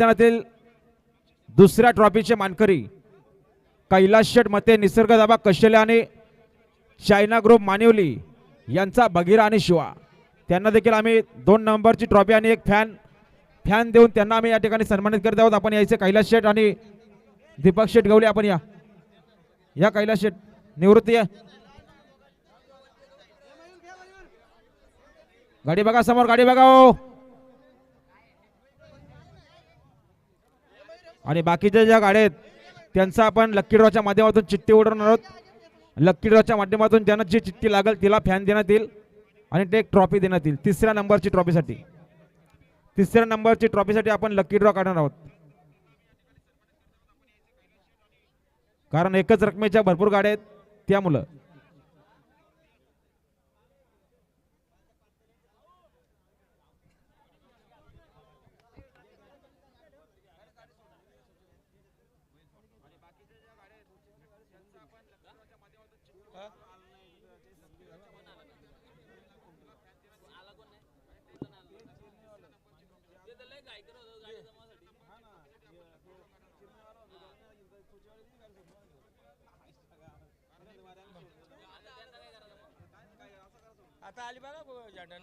मैदानातील दुसऱ्या ट्रॉफीचे मानकरी कैलास शेठ मते निसर्ग दाबा आणि चायना ग्रुप मानिवली यांचा बघिरा आणि शिवा. त्यांना देखील आम्ही दोन नंबरची ट्रॉफी आणि एक फॅन फॅन देऊन त्यांना आम्ही या ठिकाणी सन्मानित करत आहोत. आपण यायचे कैलास शेठ आणि दीपक शेठ गवले आपण या. या कैलास शेठ. निवृत्ती या. गाडी बघा समोर गाडी बघा ओ आणि बाकीच्या ज्या गाड्या आहेत त्यांचा आपण लक्की ड्रॉच्या माध्यमातून चिठ्ठी उडवणार आहोत. लक्की ड्रॉच्या माध्यमातून ज्यांना जी चिठ्ठी लागेल तिला फॅन देण्यात येईल आणि ते एक ट्रॉफी देण्यात येईल. तिसऱ्या नंबरची ट्रॉफीसाठी तिसऱ्या नंबरची ट्रॉफीसाठी आपण लक्की ड्रॉ काढणार आहोत. कारण एकच रकमेच्या भरपूर गाड्या आहेत त्यामुळं. आता आली बघा झेंडा